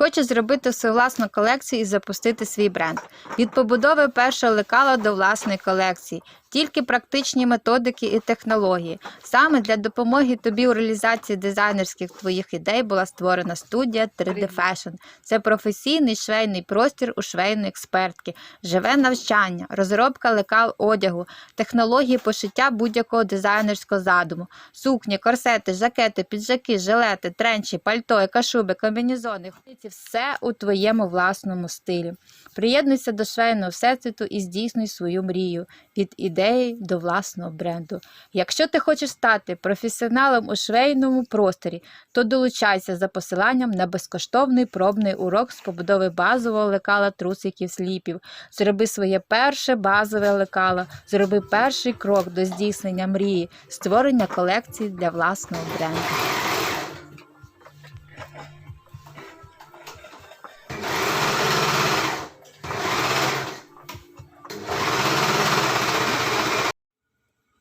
Хочеш зробити свою власну колекцію і запустити свій бренд. Від побудови першого лекала до власної колекції. Тільки практичні методики і технології. Саме для допомоги тобі у реалізації дизайнерських твоїх ідей була створена студія 3D Fashion. Це професійний швейний простір у швейної експертки, живе навчання, розробка лекал одягу, технології пошиття будь-якого дизайнерського задуму, сукні, корсети, жакети, піджаки, жилети, тренчі, пальто, екашуби, комбінезони. Все у твоєму власному стилі. Приєднуйся до швейного всесвіту і здійснюй свою мрію від ідеї до власного бренду. Якщо ти хочеш стати професіоналом у швейному просторі, то долучайся за посиланням на безкоштовний пробний урок з побудови базового лекала трусиків сліпів. Зроби своє перше базове лекало, зроби перший крок до здійснення мрії, створення колекції для власного бренду.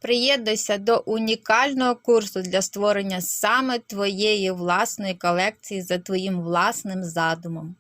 Приєднуйся до унікального курсу для створення саме твоєї власної колекції за твоїм власним задумом.